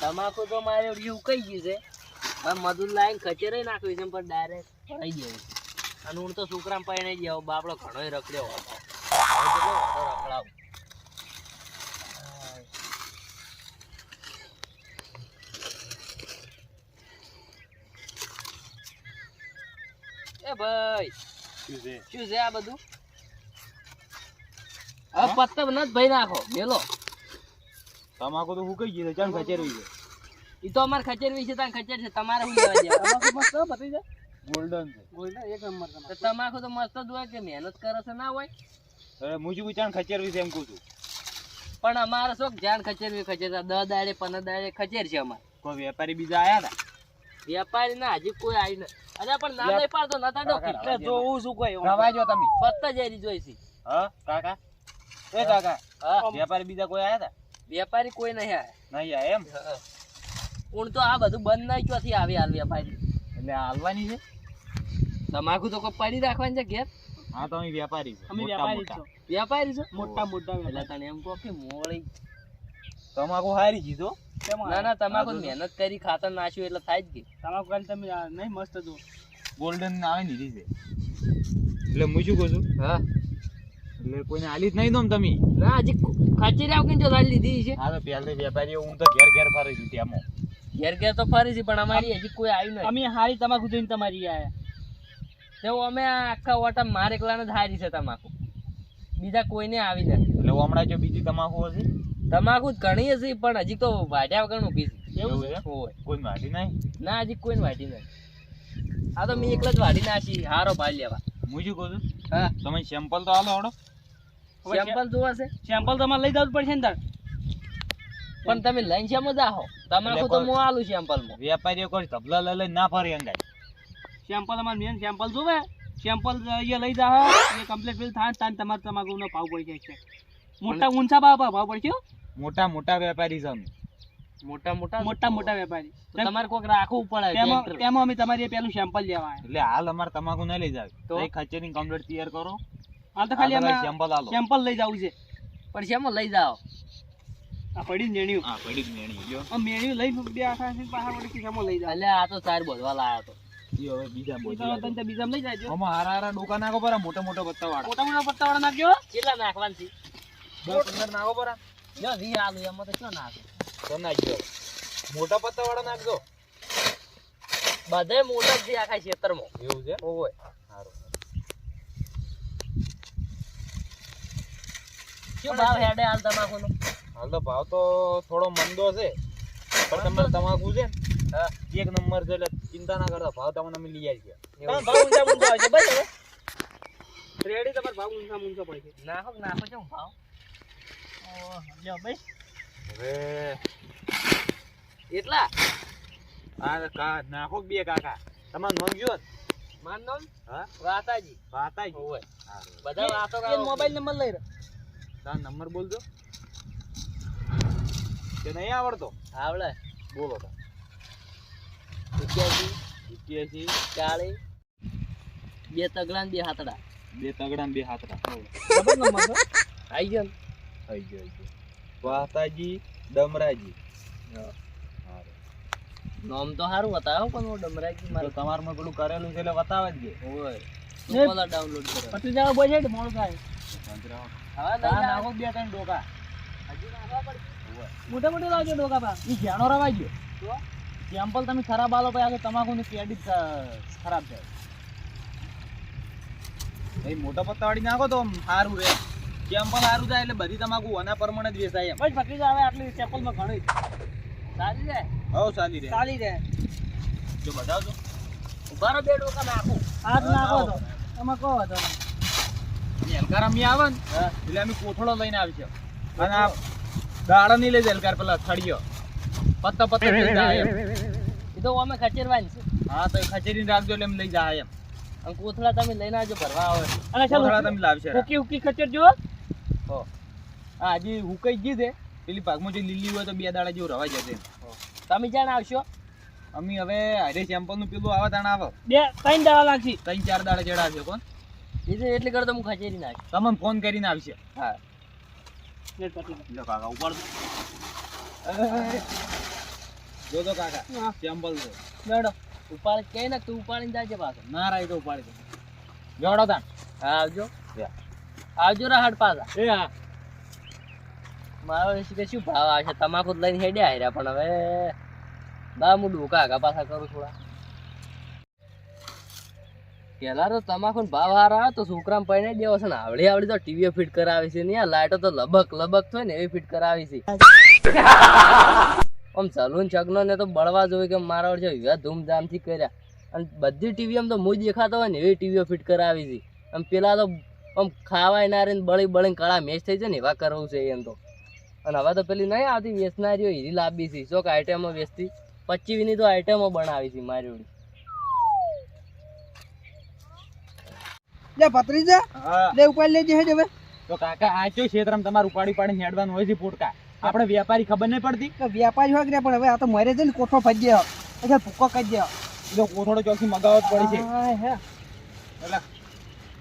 તમાકુ તો મારે એવું કઈ ગયું છે. હવે મજૂર લાઈન ખચેરે નાખ્યું છે પણ ડાયરેક્ટ થઈ ગયું અને હું તો છોકરા પરણાઈ ગયો બાપડો ઘણોય રખડ્યો હતો. કેટલો રખડાવ. એ ભાઈ શું છે? શું છે આ બધું? હવે પત્તા ન જ ભાઈ નાખો મેલો. તમાકુ તો હુકાઈ છે ચાલ ખચેરવી છે. ઈ તો અમાર ખચેર વિશે તાન ખચેર છે તમારે શું લેવા દેવા ગોલ્ડન છે તો તમાકુ તો મસ્ત જ હોય કે મહેનત કરે છે ના હોય? અરે મુજબ ચાણ ખચેરવી છે એમ કહું છું. પણ અમારે શું જાણ ખચેરવી ખચેર છે. દસ દાડે પંદર દાડે ખચેર છે અમારે. કોઈ વેપારી બીજા આયા ના વેપારી ના હજી કોઈ આવી નથી. અરે પણ ના લઈ પાડતો નતા ડોકી એટલે જોવું શું કોઈ રવા જો તમે. પત્તા જેરી જોઈશી. છે હા કાકા. એ કાકા વેપારી બીજા કોઈ આયા હતા વેપારી કોઈ નહીં આવે નહીં આવે એમ? હું. તો આ બધું બંધ નહીં ક્યાંથી આવી હાલ વેપારી? એટલે હાલવાની છે? તમાકુ તો કોઈ પડી રાખવાની છે ઘેર? હા તો અમે વેપારી છે. અમે વેપારી. છો. વેપારી છો? મોટા મોટા એટલે તને એમ કહો કે મોળી. તમાકુ હારી કીધો ના ના તમાકુ મહેનત કરી ખાતર નાખ્યું એટલે થાય જ કે. તમાકુ ખાલી તમે નહીં મસ્ત જો ગોલ્ડન આવે ને લીધી છે. એટલે હું શું કહું છું? હા. એટલે કોઈને આલી જ નહીં દો તમે. ના હજી ખચેરી આવું જો લાડી લીધી છે. હા તો પહેલા વેપારીઓ હું તો ઘેર ઘેર ફરી છું ત્યાં ઘેર ઘેર તો ફરી છે પણ અમારી હજી કોઈ આવ્યું નહીં અમે હારી તમાકુ જોઈને તમારી આયા. તો અમે આ આખા ઓટા મારે એકલાને જ હારી છે તમાકુ. બીજા કોઈને આવી નથી. એટલે હમણાં જો બીજી તમાકુ હશે? તમાકુ જ ઘણી હશે પણ હજી તો વાઢ્યા વગર ઊભી છે. એવું છે? હોય. કોઈ વાટી નહીં? ના હજી કોઈને વાઢી નહીં આ તો મેં એકલા જ વાઢી નાખી હારો ભાઈ લેવા. હું શું કહું છું? હા. તમે સેમ્પલ તો આલો હડો સેમ્પલ જોવા છે. સેમ્પલ તમારે લઈ જવું પડશે ને તાર. પણ તમે લઈને શેમાં જાહો તમાકુ તો હું આલું સેમ્પલમાં વેપારીઓ કોઈ તબલા લઈ લઈને ના ફરી અંગાય સેમ્પલ અમારે મેન સેમ્પલ જોવે. સેમ્પલ અહીંયા લઈ જા એ કમ્પ્લીટ બિલ થાય તાન તમારે તમાકુનો ભાવ પડી જાય છે. મોટા ઊંચા ભાવ ભાવ પડશે મોટા મોટા વેપારી છે અમે. મોટા મોટા મોટા મોટા વેપારી. તમારે કોઈક રાખવું પડે તેમાં અમે તમારી પેલું સેમ્પલ લેવા એટલે હાલ અમારે તમાકુ નહીં લઈ જાવ તો? તો ખચેરી કમ્પ્લીટ તૈયાર કરો. હાલ તો ખાલી અમે સેમ્પલ હાલો સેમ્પલ લઈ જવું છે. પણ શેમાં લઈ જાઓ? આ પડી મેણ્યું. હા પડી જ મેણી આ મેણ્યું લઈ બે આખા છે પાછા વળી સેમ્પલ લઈ જાવ એટલે આ તો સાર બોધવા લાયો તો. બીજા બીજા લઈ જાજો આમાં હારા હારા ડોકા નાખો પરા મોટા મોટા પત્તા વાળા મોટા મોટા પત્તા વાળા નાખજો. કેટલા નાખવાનું છે? દસ પંદર નાખો પરા. જો વી આલુ એમાં તો શું નાખે? તો નાખજો મોટા પત્તા વાળા નાખજો. બધે મોટા જ છે આખા ખેતરમાં એવું છે? ઓય સારું. શું ભાવ હેડે હાલ તમાકુનો? હાલ તો ભાવ તો થોડો મંદો છે પણ તમારે તમાકુ છે ને એક નંબર છે એટલે ચિંતા ના કરતા ભાવ તમને અમે લઈ આવી ગયા ભાવ ઊંચા ઊંચા હોય છે બસ હવે. રેડી તમારે ભાવ ઊંચા ઊંચા પડે નાખો કે નાખો કેમ ભાવ? લ્યો ભાઈ. હવે એટલા? આ કા નાખો બે કાકા? તમાર મંગજો? માન નામ હા? વાતાજી. વાતાજી. હોય બધા વાતો કા મોબાઈલ નંબર લઈ રહ્યો તાર નંબર બોલજો. કે નહીં આવડતો? આવડે. બોલો તો. એક્યાસી. એક્યાસી. ચાલીસ બે તગડા ને બે હાથડા. બે તગડા ને બે હાથડા. આઈ ગયો ને? ગયો થઈ ગયો. વાતાજી ડમરાજી. નામ તો સારું બતાવો પણ હું ડમરાજી મારે તમારમાં પેલું કરેલું છે એટલે બતાવે જ છે. ઓય ડાઉનલોડ કરો? પછી જાવ બોલે છે મોડું થાય. હવે નાખો બે ત્રણ ડોકા. હજી નાખવા પડશે. મોટા મોટા લાવજો ડોકા બા ઈ જાણો રવાઈ ગયો. સેમ્પલ તમે ખરાબ આલો પછી આગળ તમાકુની ક્રેડિટ ખરાબ થાય. ભાઈ મોટા પત્તાવાળી નાખો તો સારું રહે. સેમ્પલ સારું થાય એટલે બધી તમાકુ આના પ્રમાણે જ વેચાય એમ. બસ આવે આટલી સેમ્પલમાં ઘણી. સારી જાય હવ સારી રહે. સારી રહે. જો બતાવજો ઊભા રહો બે ડોકા નાખો આજ નાખો તો. એમાં કહો તો એલકાર અમે આવે ને એટલે અમે કોથળો લઈને આવશે અને આ દાડા નહીં લઈ જાય એલકાર પેલા થળિયો પત્તા પત્તા લઈ જાય એ તો અમે ખચેરવાની છે. હા તો ખચેરી રાખજો એટલે એમ લઈ જાય એમ. અને કોથળા તમે લઈને આવજો ભરવા આવે. અને કોથળા તમે લાવશે હુકી હુકી ખચર જો હો. હા હજી હુકાઈ ગઈ છે. પેલી ભાગમાં જે લીલી હોય તો બે દાડા જેવું રવાઈ જશે. તમે જાણ આવશો? અમે હવે હારે સેમ્પલનું પેલું આવે તાણ આવે. બે ત્રણ દાડા લાગશે. ત્રણ ચાર દાડા ચડાવશે કોણ? એ એટલે એટલી કરતો હું ખચેરી નાખી તમને ફોન કરીને આવશે. હા. લો કાકા ઉપાડ જો તો કાકા. સેમ્પલ છે બેડો. ઉપાડ કે ને તું ઉપાડીને જાજે પાછો. ના રાય તો ઉપાડી દો. જોડો તાણ. હા આવજો. આવજો રા હાડ પાછા. એ હા. મારો વિશે શું ભાવ આવશે? તમાકુ જ લઈને હેડ્યા હાર્યા પણ હવે બા હું ડોકા આગા પાછા કરું થોડા. પેલા તો તમાકુ ભાવ હારા આવે તો છોકરા પૈણે દેવો છે ને. આવડી આવડી તો ટીવીઓ ફિટ કરાવી છે ને લાઈટો તો લબક લબક થાય ને એવી ફિટ કરાવી છે. આમ સલૂન ચગનો ને તો બળવા જોઈએ કે મારા વડે વિવાહ ધૂમધામથી કર્યા. અને બધી ટીવી આમ તો મુજ દેખાતો હોય ને એવી ટીવીઓ ફિટ કરાવી છે. આમ પેલા તો આમ ખાવાય ના રહીને બળી બળીને કળા મેચ થઈ જાય ને એવા કરવું છે એમ તો. અને હવે તો પેલી નહીં આવતી વેચનારીઓ હીરી લાંબી છે. શોક આઈટમો વેચતી. પચીવીની તો આઈટમો બનાવી છે મારી જોડે લે ભત્રીજા હા. લે ઉપાડ લેજે હેડ હવે. તો કાકા આ ચો ક્ષેત્રમાં તમારે ઉપાડી પાડીને હેડવાનું હોય છે પોટકા? આપણે વેપારી ખબર નહીં પડતી? હોય કે પણ હવે આ તો મરે છે ને કોઠો ફરી ગયો. એટલે ભૂકો કરી ગયો. જો કોથળો ચોકથી મગાવવો જ પડી છે. હા હે.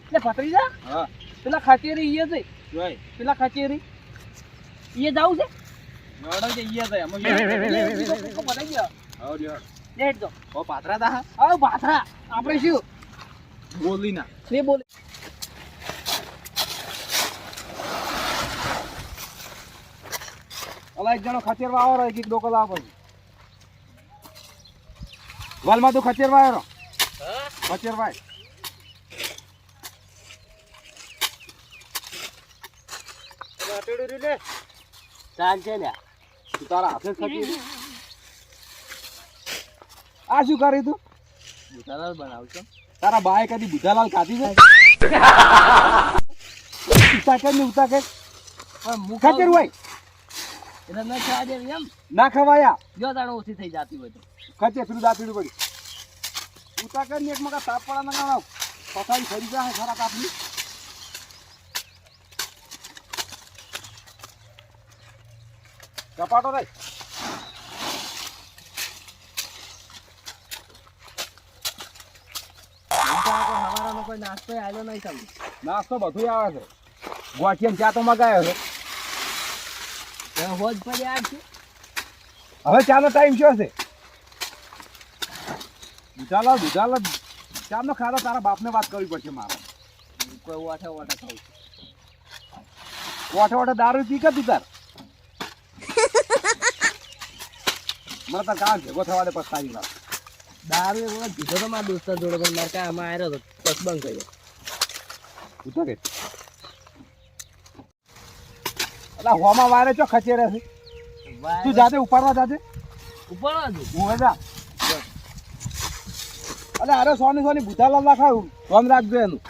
એટલે લે ભત્રીજા હા. પેલા ખાચેરી ઈએ જઈ જોઈ. પેલા ખાચેરી. ઈએ જાવું છે? નડો જે ઈએ જાય અમે લે, ઈ તો ભરાઈ ગયો લ્યો. લે હેડ ઓ પાત્રા તા આવ પાત્રા આપણે શું? બોલી ના. રે બોલે. ઓલા એક જણો ખચેરવા આવો એક એક ડોકો લાવો પછી. વાલમાં તું ખચેરવા આવ્યો ખચેરવા ચાલ છે લ્યા તું તારા હાથે થતી આ શું કરી તું? બુધાલાલ બનાવશો તારા બાએ કદી બુધાલાલ ખાધી છે? ઉતાકે ને ઉતાકે ખચેર હોય? એટલે ન ખાવા દે એમ? ના ખવાયા. જો તાણે ઓછી થઈ જતી હોય તો. ખાતે પેલું દાતીડું પડી. ઉતાકે ને એક મગા તાપ પડા ના પથારી ફરી જાય ખરા કાપની. કપાટો રે હવારાનો કોઈ નાસ્તો આવ્યો નહીં તમને નાસ્તો બધું આવે છે. ગોઠિયમ ચા તો મગાયો છે. હોજ પડ્યા છે હવે ચાનો ટાઈમ શું છે ચાલો ચાલો ચાનો ખાધો તારા બાપને વાત કરવી પડશે મારે. કોઈ ઓઠે ઓઠે ખાવું ઓઠે ઓઠે દારૂ પી કે તું તાર? મને તો કામ ભેગો થવા દે પસ્તાવી વાર દારૂ એક વખત પીધો તો મારા દોસ્ત જોડે પણ મારે કાંઈ આમાં આવ્યો હતો બસ બંધ કર્યો. પૂછો કે? અલા હોમાં વારે ચો ખચેરે છે? તું જાતે ઉપાડવા જાતે ઉપાડવા દઉં. હું જા અલે અરે સોની સોની ભૂતાલાલ રાખાયું ફોન રાખજો એનું.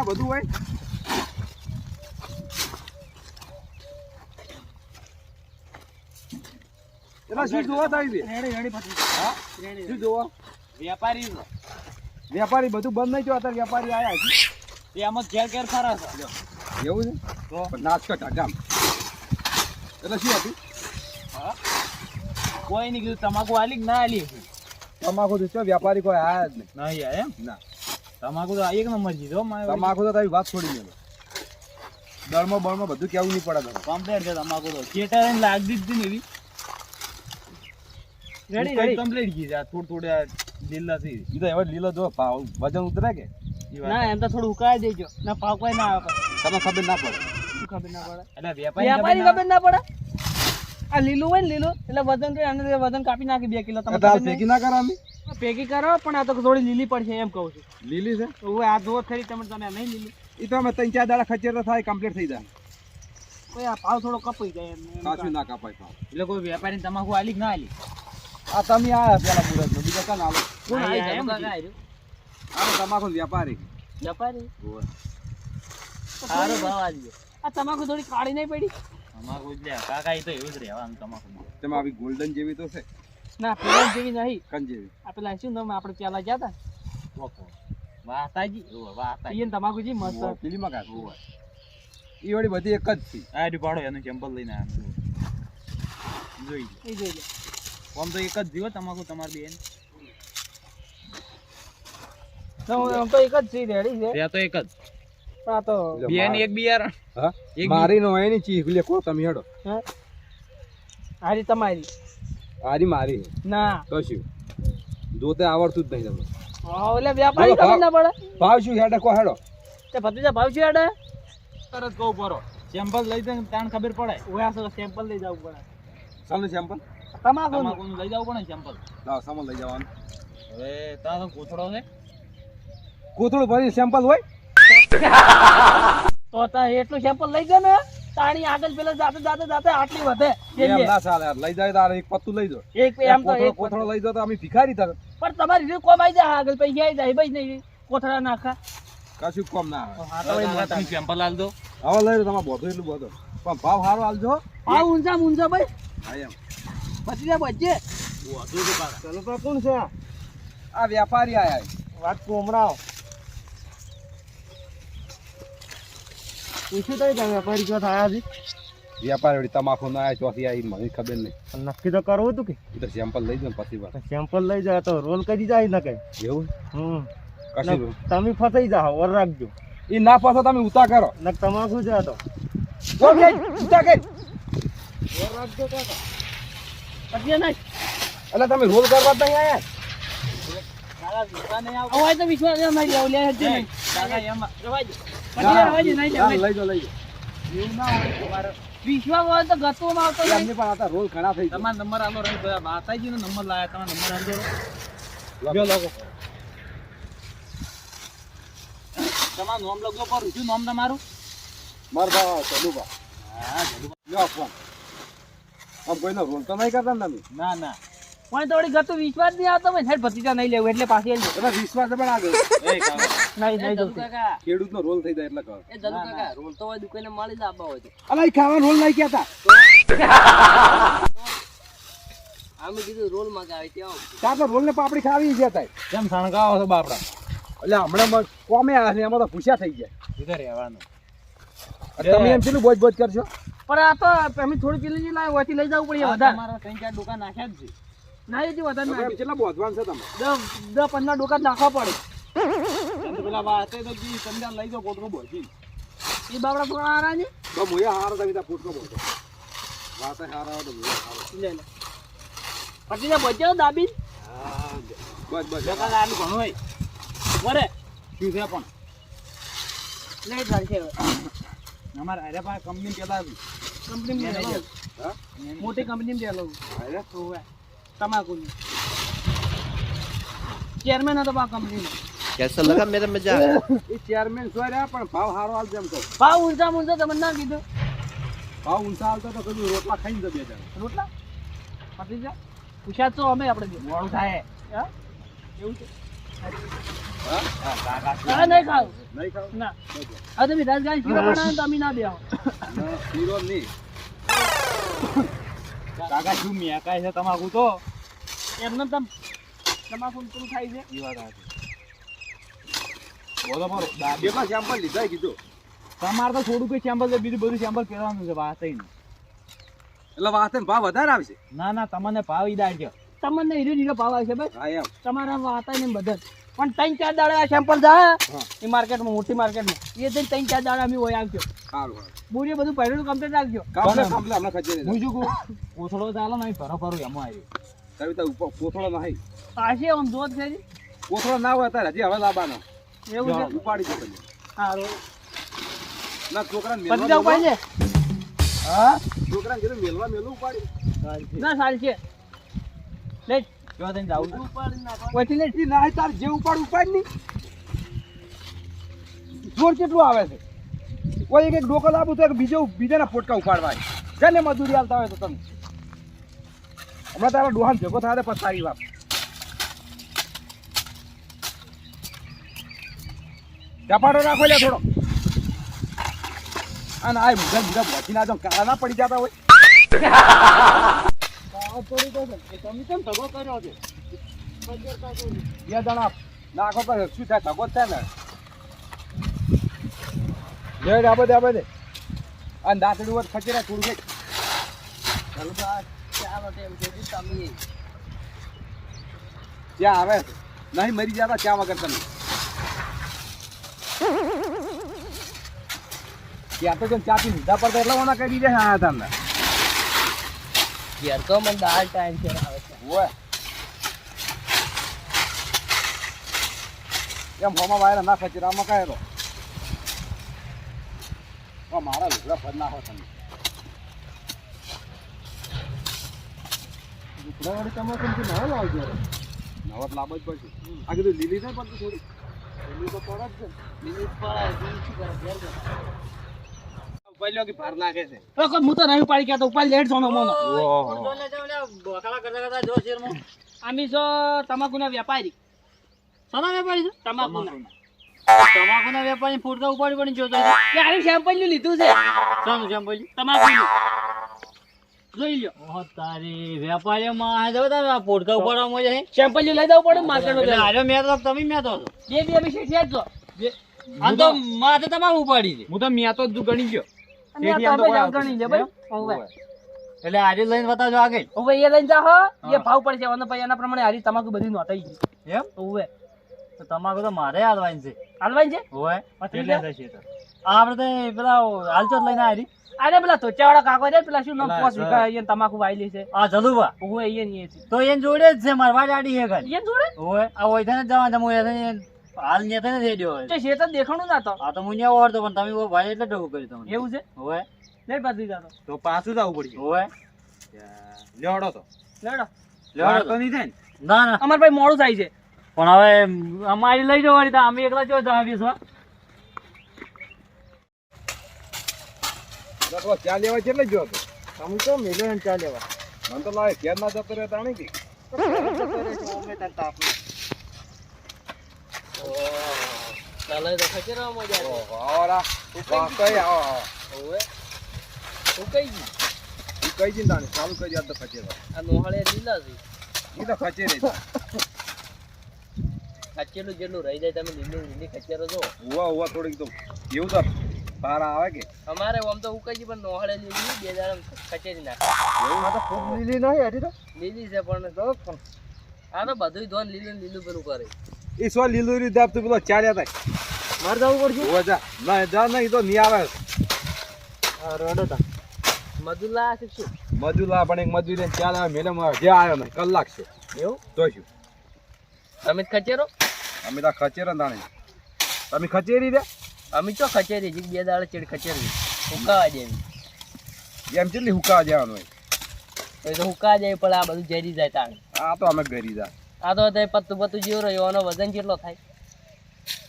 આ બધું હોય? એટલે શું જોવા થાય છે? હા? શું જોવા? વ્યાપારી વેપારી બધું બંધ નહીં થયું અત્યારે વેપારી આવ્યા છે. એમ જ ઘેર ઘેર સારા છે. એવું છે? પણ નાચકટ એટલે શું હતું? કોઈ નહીં કીધું તમાકુ આલી કે ના આલી? તમાકુ તો વેપારી કોઈ આયા જ નહીં. નહીં એમ? ના. તમાકુ તો એક નંબર જીધો તમાકુ તો તારી વાત છોડી મેલો દળમાં બળમાં બધું કેવું નહીં પડે કમ્પ્લેટ છે તમાકુ તો. એને લાગતી જ નહીં એવી. રેડી રેડી કમ્પ્લીટ ગઈ છે. થોડું થોડું લીલા થી તો એવા લીલો જો વજન ઉતરે કે? ના એમ તો થોડું ઉકાળી દેજો. ના ભાવ ના આવે. તમે ખબર ના પડે. શું ખબર ના પડે? એટલે ખબર ના પડે? આ લીલું હોય ને લીલું એટલે વજન તો એને વજન કાપી નાખી બે કિલો. તમે? ભેગી ના કરો અમે ભેગી કરો પણ આ તો થોડી લીલી પડશે એમ કહું છું. લીલી છે? તો આ જુઓ ખરી તમે તમે નહીં લીલી. એ તો અમે ત્રણ ચાર દાડા ખચેર તો થાય કમ્પ્લીટ થઈ જાય. કોઈ આ ભાવ થોડો કપાઈ જાય એમ એમ ના કપાય ભાવ એટલે કોઈ વેપારી તમાકુ આલી ના આલી? આ તમે આ પેલા મુરત નો બીજા કાન આલો? કોણ આ જાય એમ? આનો તમાકુ વેપારી. વેપારી? સારો ભાવ આલ્યો આ તમાકુ થોડી કાળી નહીં પડી? તમાકુ એટલે કાકા એ તો એવું જ રહેવાનું તમાકુ તમે આવી ગોલ્ડન જેવી તો છે. ના પેલા જેવી નહીં. કન જેવી આ પેલા શું નામ આપણે પેલા ગયા હતા વાતાજી. વાતા ઈ તમાકુ મસ્ત. પેલી મગા ઈ વળી બધી એક જ છે. આ પાડો એનું ચેમ્પલ લઈને આવ્યો જોઈ લો. જોઈ લે. આમ તો એક જ જીવો તમાકુ તમારી બેન. તો આમ તો એક જ છે રેડી છે. તો એક જ. આ તો બેન એક બિયારણ. હા? એક મારી નો એની ચીખ લે કો તમે હેડો. હે? હારી તમારી. આરી મારી ના. કશું. જોતે આવડતું જ નહીં તમને. હા, એટલે વ્યાપારી ખબર ના પડે. ભાવ શું હેડે કો હેડો. તે ભત્રીજા ભાવ શું હેડે? તરત કહું પરો. સેમ્પલ લઈ દે તાણ ખબર પડે. ઓયા આ સેમ્પલ લઈ જવું પડે. ચાલો સેમ્પલ તમાકુ તમાકુનું લઈ જવું પડે સેમ્પલ ના સામાન લઈ જવાનું. હવે તારો કોથળો છે. કોથળું ભરી સેમ્પલ હોય? તો તા એટલું સેમ્પલ લઈ ગયો ને? તાણી આગળ પેલા જાતે જાતે જાતે આટલી વધે. એમ ના ચાલે લઈ જાય તારે એક પત્તું લઈ જો એક એમ તો એક કોથળો લઈ જાઓ તો અમે ભિખારી તાર. પણ તમારી રીતે કોમ આવી જાય આગળ પૈસા આવી જાય ભાઈ નહીં. કોથળા નાખા. કશું કોમ ના આવે. હા તો ભાઈ સેમ્પલ આલ દો હવે લઈ લો તમારે બધો એટલું બધો. પણ ભાવ સારો આલજો. ભાવ ઊંચા ઊંચા ભાઈ. હા એમ. ભત્રીજા બચે ચાલો તો કોણ છે? આ વેપારી આયા વાત કોમરાઓ પૂછ્યું તો તમે વેપારી કયો થયા છે વેપાર વળી તમાકુ ના આયા ચોથી આવી મને ખબર નહીં. નક્કી તો કરવું હતું કે? તો સેમ્પલ લઈ ને પછી સેમ્પલ લઈ જાય તો રોલ કરી જાય ને કઈ. એવું? હમ. કશું તમે ફસાઈ જાઓ ઓર રાખજો. એ ના ફસો તમે ઉતા કરો. ને તમાકુ છે તો. ઓકે ઉતા કે. વર રાખજો તો પછી નહીં. એટલે તમે રોલ કરવા જ નહીં આયા? અવાજ તો વિશ્વાસ નહીં અમારી લેવું લે હજી નહીં કાકા એમાં રવા પછી નહીં લઈ જો લઈ જો એવું ના હોય તમારે વિશ્વાસ હોય તો ગતવામાં આવતો નહીં પણ આતા રોલ ઘણા થઈ તમારો નંબર આલો રહી માતાજી નો નંબર લાયા તમારો નંબર આલજો લ્યો લોકો તમારું નામ લખજો પર શું નામ તમારું? માર ભાવ લ્યો ફોન. આમ કોઈનો રોલ તો નહીં કરતા તમે? ના ના. પણ થોડી ગતું વિશ્વાસ નહીં આવતો હોય સાહેબ ભતીજા નહીં લેવું એટલે પાછી આવી એટલે વિશ્વાસ પણ આગળ. એ નહીં નહીં ધનુ ખેડૂત નો રોલ થઈ જાય એટલે કહો. એ જલુ કાકા રોલ તો હોય દુકાને મળી જ આબા હોય તો. અલા ખાવા રોલ નહીં કહેતા. આમે કીધું રોલ મગાવે ત્યાં ત્યાં તો રોલ ને પાપડી ખાવી છે તાય. કેમ સણગાવો છો બાપડા? એટલે હમણાં મ- કોમે આવ્યા છે એમાં તો ભૂસ્યા થઈ ગયા. કીધું રહેવાનું. તમે એમ કેટલું બોજ બોજ કરશો? પણ આ તો અમે થોડી પેલી લાવી હોયથી લઈ જવું પડે વધારે મારા ત્રણ ચાર દુકાન નાખ્યા જ છે. ના એથી વધારે નાખી. કેટલા બોધવાન છે તમે? દસ દસ પંદર ડોકા નાખવા પડે. તો પેલા વાતે તો જી લઈ જાઓ કોટકો બોજી. એ બાબડા થોડા હારા છે? તો મોયા હારો તમે ત્યાં ફૂટકો બોલતો. વાતે હારા તો મોયા હારો. લે લે. ભતીજા બચ્યો દાબી હા, બસ બસ. ઘણું હોય. વરે શું છે પણ? નહીં ચાલશે હવે. અમારા હારે પાસે કંપની પેલા કંપની મોટી કંપની દે લઉં આયરે? હોવે તમાકુની. ચેરમેન હતો બા કંપનીનો કેન્સલ લગા મેરે મજા એ ચેરમેન સો રહ્યા પણ ભાવ હારો હાલ જેમ કહું ભાવ ઊંચા ઊંચા તમે ના કીધું? ભાવ ઊંચા હાલતો તો કીધું રોટલા ખાઈને જબે જાય. રોટલા? પતી જા પૂછ્યા તો અમે આપણે મોડું થાય. હા? એવું છે? નહીં ખાવ. નહીં ખાવ? ના. હવે તમે રાજગાઈ શીરો બનાવો તો અમે ના બે શીરો નહીં. કાકા શું મેં કાંઈ છે તમાકુ તો? એમને તમ તમાકુ પૂરું થાય છે? એ વાત સાચી. બોલો બોલો માં સેમ્પલ લીધા કીધું. તમારે તો થોડું કઈ સેમ્પલ બીજું બધું સેમ્પલ પહેરવાનું છે વાત એટલે વાત ભાવ વધારે આવશે. ના ના તમને ભાવ ઈ છે તમને હીરો હીરો ભાવ આવશે ભાઈ હા એમ. તમારા વાતા ને બધા પણ ત્રણ ચાર દાડા સેમ્પલ જાય. એ માર્કેટમાં મોટી માર્કેટમાં એ ત્રણ ચાર દાડા અમે હોય આવજો. બોરીએ બધું પહેરેલું કમ્પ્લીટ રાખજો. હું શું કહું? કોથળો ચાલો ને ભરો ભરો એમાં આવ્યો તમે તો ઉપર કોથળો ના પાછી આમ જોત છે કોથળો ના હોય ત્યારે હજી હવે લાવવાનો. એવું છે? ઉપાડી દે તમે સારું ના છોકરાને પછી મેલવા. છે હા? છોકરાને કીધું મેલવા મેલું ઉપાડી. ના સારી છે લે કેવા થઈને જાવું છું ઓછી લે ના તાર જે ઉપાડ ઉપાડની જોર કેટલું આવે છે? કોઈ એક એક ડોકો લાવું તો એક બીજો બીજાના ફોટકા ઉપાડવા છે. મજૂરી આલતા હોય તો તમે હમણાં તારા ડોહાન ભેગો થાય પછી તારી વાત. ચપાટો રાખો લે થોડો. અને આ મુગા મુગા ભોચી ના જાઉં. કાળા ના પડી જતા હોય. તમે કેમ ધગો કર્યો છે? બે જણા નાખો તો શું થાય ધગો જ થાય ને. જય દે આબે દે અને દાંતડી વખત ખચેરા થોડું કઈ ચાલો ત્યાં આવે. નહીં મરી જતા ત્યાં વગર તમે? ત્યાં તો જેમ ચા પી લીધા પર એટલા ઓના કરી દેશે આયા તમને ઘેર તો મને દાળ ટાઈમ છે આવે છે. ઓય. એમ હોમાં વાયરા ના ખચરામાં કાય મારા લુગડા ફર નાખો તમે. લુગડા વાળી તમે કેમ કે નવો લાવજો રે લાવવો જ પડશે. આ કીધું લીલી નહીં પડતી થોડી. લીલી તો પડે જ છે. મિનિટ પડે બીજું શું કરે ઘેર જતા. કે ભાર નાખે છે. તો હું તો નહીં પાડી ગયા તો ઉપાડી લેટ સોનો મોનો. ઓહો. આમી છો તમાકુના વેપારી. શાના વેપારી છે? તમાકુના. તમાકુના. વેપારી ફૂટકા ઉપાડી પડી જોતો કે લીધું છે. શાનું છે એમ બોલી તમાકુનું. જોઈ લ્યો. ઓહો તારી વેપારીમાં આ જો તમે આ ઉપાડવા મળે છે. સેમ્પલ લઈ જવું પડે માર્કેટ એટલે આજો મેં તો તમે મેં તો. બે બે બે શેઠિયા જ આ તો માથે તમાકુ ઉપાડી છે. હું તો મિયા તો જ ગણી ગયો. અને તો ગણી લે ભાઈ. ઓવે એટલે આજે લઈને બતાજો આગળ. ઓવે એ લઈને જા હો. એ ભાવ પડશે અને પછી એના પ્રમાણે હારી તમાકુ બધી નોટાઈ ગઈ. એમ? ઓવે તો તમાકુ તો મારે હાલવાની છે. હાલવાની છે? હોય એટલે આપણે તો પેલા હાલચો જ લઈને આવી અરે પેલા તોચાવાળા કાકો છે પેલા શું નામ પોસ વિકા વીઘા અહીંયા તમાકુ વાયલી છે. આ જલુબા. ઓવે એ ની છે તો એન જોડે જ છે મારવા દાડી હે ઘર. એન જોડે? ઓય આ હોય છે જવા તમ હું એને હાલ ને થઈને થઈ ગયો તે શેત દેખાણું ના તો. આ તો હું ત્યાં ઓળતો પણ તમે ભાઈ એટલે ડગો કરી તમને. એવું છે? ઓય. લે પાછી જાતો તો. પાછું જાવું પડશે. ઓય. લેડો તો. લેડો લેડો તો નહીં થાય ના. ના અમાર ભાઈ મોડું થાય છે. પણ હવે અમારી લઈ જવા તો અમે એકલા જો જવા બેસવા તો ચા લેવા કેટલે જો હતો તમે તો મેલે ચા લેવા. મને તો લાગે ઘેર ના જતો રહે તાણી કે ચાલે તો ખચેરવા મજા આવરા વાકઈ આવો ઓવે સુકાઈ ગઈ ઈ કઈ દી તાણી ચાલુ કરી આ તો ખચેરો આ નોહળે લીલા છે ઈ તો ખચેરી ખચેલું જેટલું રહી જાય તમે લીલું લીલી ખચેરો જો. ઉવા ઉવા થોડીક તો. એવું તો બહાર આવે કે? અમારે આમ તો ઉકાઈ પણ નોહળે લીલી બે દાડા ખચેરી નાખે. એવું? તો ખૂબ લીલી નહીં હતી તો. લીલી છે પણ તો આ તો બધું ધોન લીલું લીલું પેલું કરે. એ સો લીલું રી દાબ તું પેલો ચાલ્યા થાય મારે જવું પડશે? ઉવા જા. ના જા નહીં તો નહીં આવે. રડો તા. મધુલા છે શું મધુલા પણ એક મજૂરી ચાલે મેડમ જે આવ્યો ને કલાક છે. એવું? તો શું? તમે ખચેરો? અમે તો ખચેરા તાણે. તમે ખચેરી દે અમે તો ખચેરી જી બે દાડા ચેડ ખચેરી હુકાવા જેવી એમ. કેટલી હુકા જવાનું હોય? તો એ તો હુકા જાય પણ આ બધું ઝેરી જાય તાણ. આ તો અમે ઘરી જા આ તો તે પત્તું પત્તું જેવું રહ્યો એનો વજન કેટલો થાય?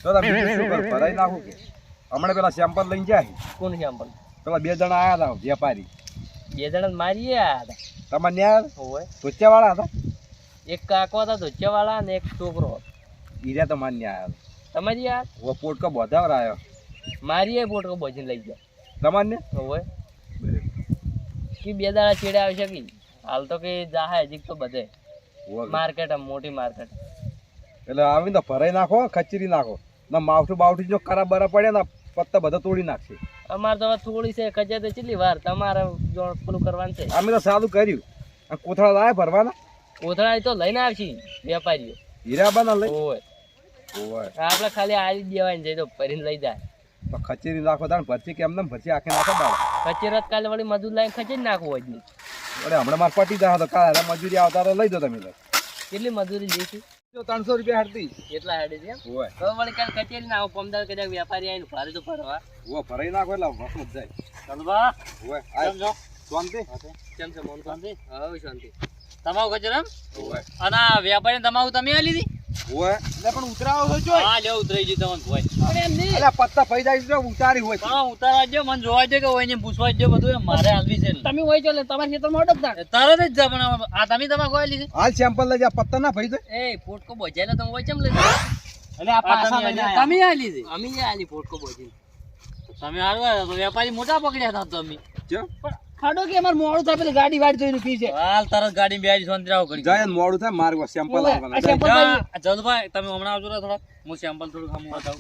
તો તમે ભરાઈ નાખું કે? હમણાં પેલા સેમ્પલ લઈને જાય કોણ સેમ્પલ પેલા બે જણા આયા હતા વેપારી. બે જણા મારીએ આયા હતા. તમારે ન્યા હોય ધોચ્યા વાળા હતા? એક કાકો હતા ધોચેવાળા અને એક છોકરો હતો. ઈરા તો ન્યા આવ્યા તમારી યાર પોટકો બોધાવર આવ્યો મારીએ ફોટો બોજીને લઈ ગયા તમારને? હોય. કે બે દાડા ચેડે આવી શકે? હાલ તો કે જાહે હજી તો બધે. માર્કેટ મોટી માર્કેટ એટલે આવીને તો ભરાઈ નાખો ખચરી નાખો. ના માવઠું બાવઠું જો ખરાબ બરા પડે ને પત્તા બધા તોડી નાખશે. અમારે તો થોડી છે કજે તો કેટલી વાર? તમારે જો પેલું કરવાનું છે. અમે તો સારું કર્યું. આ કોથળા લાયા ભરવાના? કોથળા તો લઈને આવશી વેપારીઓ. હીરા બના લઈ? હોય ઓય આપણે ખાલી આલી જ દેવાની છે તો ભરીને લઈ જાય. ખચેરી નાખો તાણ ભરતી કેમ ને ભરતી આખે નાખો ખચેર કચેરત કાલે વળી મજૂર લાઈને ખચી જ નાખવું હોય જ અરે હમણાં મારે પટી જાય તો કાલે મજૂરી આવતા તો લઈ દો તમે કેટલી મજૂરી જઈશું જો ત્રણસો રૂપિયા હડતી એટલા હેડે છે તો વળી કાલે કચેરી ના આવો પમદાર કદાચ વેપારી આવીને ભારે તો ભરવા. ઓ ભરાઈ નાખો એટલે વસમત જાય. ચલબા ઓય કેમ છો? શાંતિ? કેમ છે મોન શાંતિ? હવે શાંતિ. એમ? ઓય અને આ વેપારી તમાકુ તમે આ લીધી? એટલે પણ ઉતરાવો છો જોઈ. હા ગઈ તમને પત્તા પડી છે ઉતારી હોય છે. ઉતારવા દો મને જોવા દે કે હોય ને પૂછવા દો બધું મારે હાલવી છે તમે હોય તમારા તરત જ જા પણ આ તમે તમાકુ આ લીધી હાલ સેમ્પલ લઈ જા પત્તા ના પડી જાય. એ પોટકો બોજાયેલો તમે હોય લઈ એટલે આ તમે આ-. તમે લીધી અમે જ પોટકો બોજીને તમે હારવા તો વેપારી મોટા પકડ્યા હતા તમે? પણ ખાડો કે અમારે મોડું થાય પેલી ગાડી વાડી જોઈને પી છે. હાલ તરત ગાડી બેસી સંતરાવ કરી જાય મોડું થાય મારે સેમ્પલ આવવાના જલભાઈ તમે હમણાં આવજો થોડા. હું સેમ્પલ થોડું ખામું બતાવું.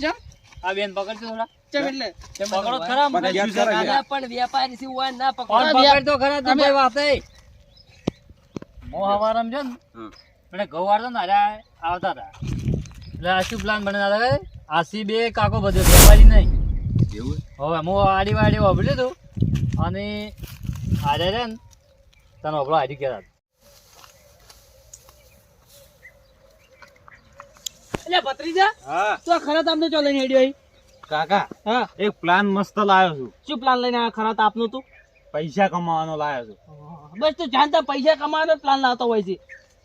આ બેન પકડજો થોડા. ચમ એટલે? પકડો ખરા પણ મને યાદ પૂછ્યા કરે કાકા. અલ્યા પણ વેપારી થી હોય ના પકડો. પકડ ખરા? તમે વાત એ હવારમ છે ને હમ. એટલે ઘઉં વાળતા આવતા હતા. એટલે આ પ્લાન બનેલા હતા? બે કાકો બધો વેપારી નહીં. એવું હવે હું આડી વાડી વાપર્યું હતું અને આજે છે ને તને વાપરો આડી કહેતા એટલે ભત્રીજા હા તો ખરા તાપનો ચો લઈને હેડ્યો? કાકા હા એક પ્લાન મસ્ત લાવ્યો છું શું પ્લાન લઈને આવ્યા ખરા આપનું તું પૈસા કમાવાનો લાવ્યો છું બસ તું જાણતા પૈસા કમાવાનો પ્લાન લાવતો હોય છે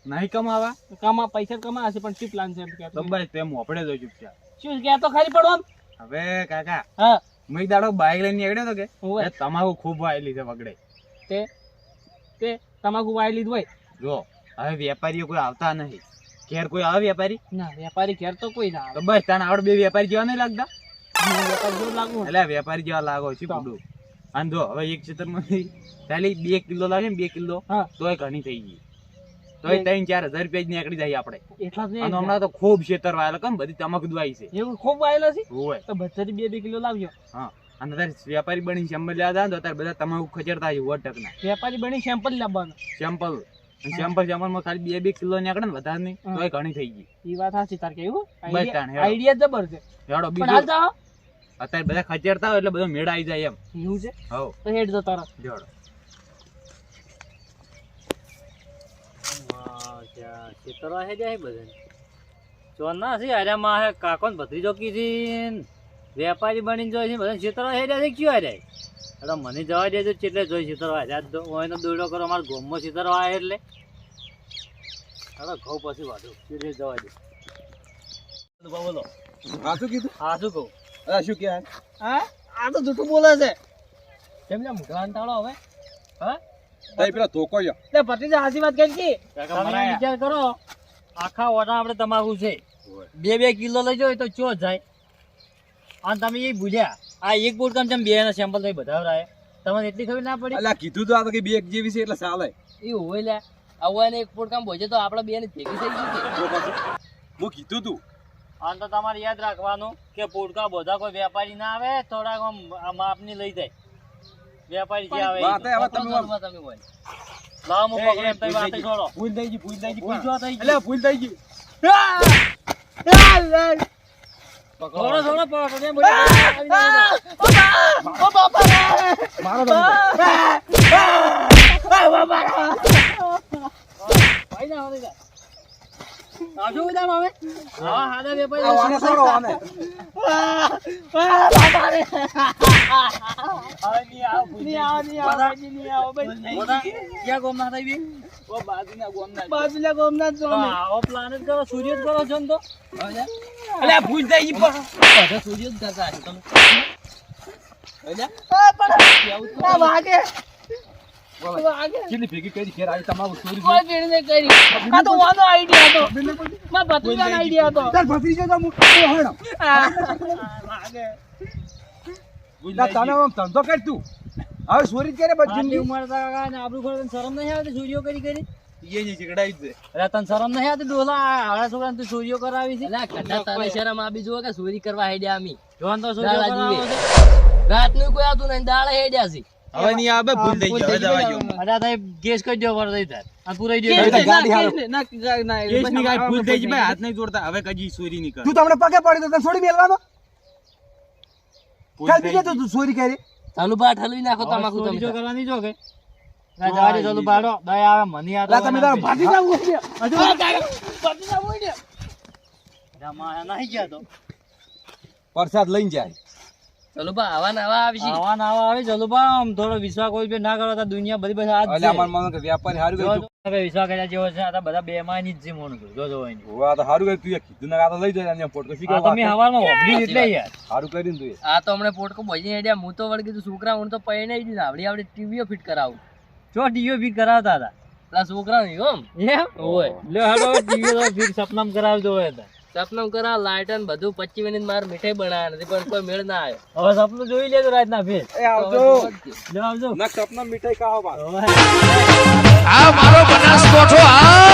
નહીં કમાવા કમા પૈસા કમાશે પણ શું પ્લાન છે તો બસ તેમ મોપડે દો ચૂપચાપ શું કહેતો ખરી પડો હવે કાકા હા મેં દાડો બાઇક લઈને નીકળ્યો હતો કે તમાકુ ખૂબ વાયેલી છે વગડે તે તે તમાકુ વાય લીધું હોય. જો હવે વેપારીઓ કોઈ આવતા નહીં. ઘેર કોઈ આવે વેપારી? ના વેપારી ઘેર તો કોઈ ના આવે. બસ તને આવડે બે વેપારી જેવા નહીં લાગતા? એટલે વેપારી જેવા લાગો છે પૂડું અને જો હવે એક ક્ષેત્રમાંથી ખાલી બે કિલો લાગે ને બે કિલો તોય ઘણી થઈ ગઈ. તોય ત્રણ ચાર હજાર રૂપિયા જ નીકળી જાય આપણે. એટલા અને હમણાં તો ખૂબ ખેતર વાયેલો કેમ બધી તમાકુ દવાઈ છે. એવું ખૂબ વાયેલો છે? હોય. તો બધાથી બે બે કિલો લાવજો. હા. અને તારે વેપારી બની સેમ્પલ લેવા જાય તો તારે બધા તમાકુ ખચેડતા છે વોટ ટકના. વેપારી બની સેમ્પલ લાવવાનું સેમ્પલ સેમ્પલ સેમ્પલમાં ખાલી બે બે કિલો નીકળે ને વધારે નહીં. તોય ઘણી થઈ ગઈ. એ વાત સાચી તાર કેવું? આઈડિયા જબર છે. હેડો બીજો. અત્યારે બધા ખચેડતા હોય એટલે બધો મેળ આવી જાય એમ. એવું છે? હવ. તો હેડ જો તારા. જોડો ખેતરો હે જાય બધાને. ચોના છે અરે માં હે કાકો ને ભત્રીજો કીધી વેપારી બની જોઈ છે બધા ખેતરો હે જાય કયો હે જાય અરે મને જવા દેજો ચેટલે જોઈ ખેતરો હે હોય તો દોડો કરો અમારા ગોમમાં ખેતરો આવે એટલે. અરે ઘઉં પછી વાંધો ચેટલે જવા દે. બોલો હા શું કીધું? હા શું કહું? અરે શું કહે હા? આ તો જૂઠું બોલે છે. કેમ ને મોઢા તાળો હવે? હા? તઈ પેલા ધોકો જો તે ભત્રીજા હાસી વાત કરી છે વિચાર કરો આખા ઓટા આપણે તમાકુ છે. બે બે કિલો લઈ જાય તો ચો જાય. અને તમે એ ભૂલ્યા. આ એક બોટ કામ જેમ બે ના સેમ્પલ થઈ બધા તમને એટલી ખબર ના પડી? કીધું તો આ તો કે બે એક જેવી છે એટલે ચાલે એ હોય લે આવું એક પોટકામ ભોજે તો આપણે બે ની ભેગી થઈ પછી હું કીધું તું. અને તો તમારે યાદ રાખવાનું કે પોટકા બધા કોઈ વેપારી ના આવે થોડાક આમ માપ માપની લઈ જાય. વેપારી જે આવે વાત હવે તમે તમે તમે હું પકડું તમે ભૂલ થઈ ગઈ. છોડો. ભૂલ થઈ ગઈ ભૂલ થઈ ગઈ ભૂલ થઈ ગઈ. અલ્યા ભૂલ થઈ ગઈ થોડો થોડો પકડો. આવી ના મારો ધંધો. ભાઈ ના. આવજો બધા હવે. હા. હાડા વેપારી આ વાને છોડો વાને. બધા ક્યાં ગોમના હતા ઈ બે? બાજુલા ગોમના જ. તો આવો પ્લાન કરો સૂર્ય જ કરો છો ને તો. અલ્યા ભૂલ થઈ ગઈ પણ. સૂર્ય જ કરતા હશે તમે. ના વાગે બોલો. વાગે. કેટલી ભેગી કરી ઘેર આવી તમારું ચોરી કોઈ પીણીને કરી. આ તો વાનો આઈડિયા હતો. મા ભત્રીજાનો આઈડિયા હતો. તાર ભત્રીજો તો હું. હણ ના તને આમ ધંધો કર તું. હવે ચોરી કરે બધી જિંદગી. ઉંમર કાકા ને આબરૂ ખોરવાને શરમ નહીં આવતી ચોરીઓ કરી કરી? એ જ ચીકડાઈ દે અરે તને શરમ નહીં આવતી? ડોલા હાડા છોકરા તું ચોરીઓ કરાવી છે? અલ્યા કટા તને શરમ આપી જુઓ કે ચોરી કરવા હેડ્યા અમી. જોન તો ચોરીઓ કરાવો રાતનું કોઈ આવતું નહીં દાડા હેડ્યા છે. હવે નહીં આવે ભૂલ થઈ ગયો હવે દવા દ્યો. અરે આ તારી કેસ કરી દો વર દઈ આ પૂરાઈ દો ગાડી હાલો. કેસ ના, ના, ના, ની ગાડી ભૂલ થઈ ગઈ. ભાઈ હાથ નહીં જોડતા. હવે કજી ચોરી નહીં કર તું તમને પગે પડી તો તને છોડી મેલવાનો? કાલ બીજે તો તું ચોરી કરી. બા ઠલવી નાખો તમાકુ તમે. જો કરવાની જો કે. ના જવા દે ચાલુ બાડો દયા આવે મને આ તમે તારા ભાતીજા ઉઠી ભત્રીજા રામા નહીં ગયા તો. પ્રસાદ લઈને જાય. ચલો બા આવા ને આવા આવશે. આવા ના આવે ચાલુ બા આમ થોડો વિશ્વાસ કોઈ પે ના કરો તો દુનિયા બધી બધી આજ અલ્યા છે. માર કે વ્યાપારી હારું ગયું હવે વિશ્વાસ કર્યા જેવો છે આ તો બધા બેમાની જ છે મોણસો જો જો એની. હોવા તો હારું ગયું તું એ કીધું ના આ તો લઈ જાય અને પોટકો. શી આ હવારમાં વાપરી એટલે યાર. હારું કર્યું તું આ તો હમણાં પોટકો ભોજી હેડ્યા. હું તો વળગી તું છોકરા હું તો પૈણે જ ને આવડી આવડી ટીવીઓ ફિટ કરાવું. જો ડીઓ ફીટ કરાવતા હતા. પેલા છોકરા નહીં હો એમ? ઓય. લે હાલો ડીઓ તો સપનામ કરાવજો હોય તો સપનમ કરાવ લાઇટન બધું પચી મિનિટ માર મીઠાઈ બનાવ્યા નથી પણ કોઈ મેળ ના આવ્યો હવે સપનું જોઈ લેજો રાતના ફેર. એ આવજો. આવજો. ના સપના મીઠાઈ ખાવા બનાસ કોઠો આ મારો